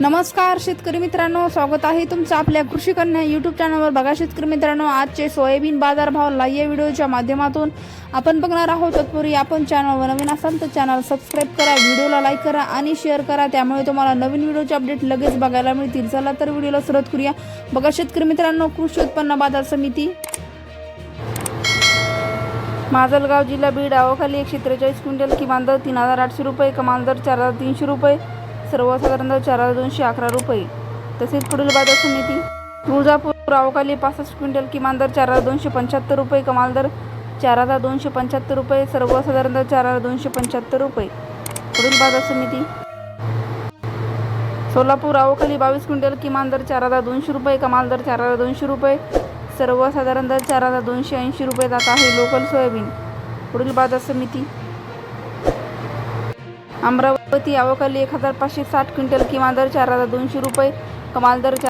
नमस्कार शेतकरी मित्रांनो. स्वागत आहे तुमचं आपल्या कृषी कन्या यूट्यूब चॅनलवर बघा शेतकरी मित्रांनो आजचे सोयाबीन बाजारभाव लाईव्ह या व्हिडिओच्या माध्यमातून आपण बघणार आहोत तत्पूर्वी आपण चॅनलवर नवीन असाल तर चॅनल सबस्क्राईब करा व्हिडिओला लाईक करा आणि शेअर करा. त्यामुळे तुम्हाला नवीन व्हिडिओचे अपडेट लगेच बघायला मिळतील. चला तर व्हिडिओला सुरुवात करूया. बघा शेतकरी मित्रांनो कृषी उत्पन्न बाजार समिती माजलगाव जिल्हा बीड अवखाली एकशे त्रेचाळीस क्विंटल किमान दर तीन हजार आठशे रुपये कमाल दर चार हजार तीनशे रुपये. सर्वसाधारण चार हजार दोनशे अकरा रुपये. तसेच पुढील बाजार समिती तुळजापूर रावकाली पासष्ट क्विंटल किमान दर चार हजार दोनशे पंच्याहत्तर रुपये कमाल दर चार हजार दोनशे पंच्याहत्तर रुपये सर्वसाधारण दर चार हजार दोनशे पंच्याहत्तर रुपये. पुढील बाजार समिती सोलापूर अवखाली बावीस क्विंटल किमान दर चार हजार दोनशे रुपये कमाल दर चार हजार दोनशे रुपये. सर्वसाधारण दर चार हजार दोनशे ऐंशी रुपये जात आहे लोकल सोयाबीन. पुढील बाजार समिती अमरावती अवकाली एक हजार पाचशे साठ क्विंटल किमान दर चार हजार दोनशे रुपये कमाल दर चार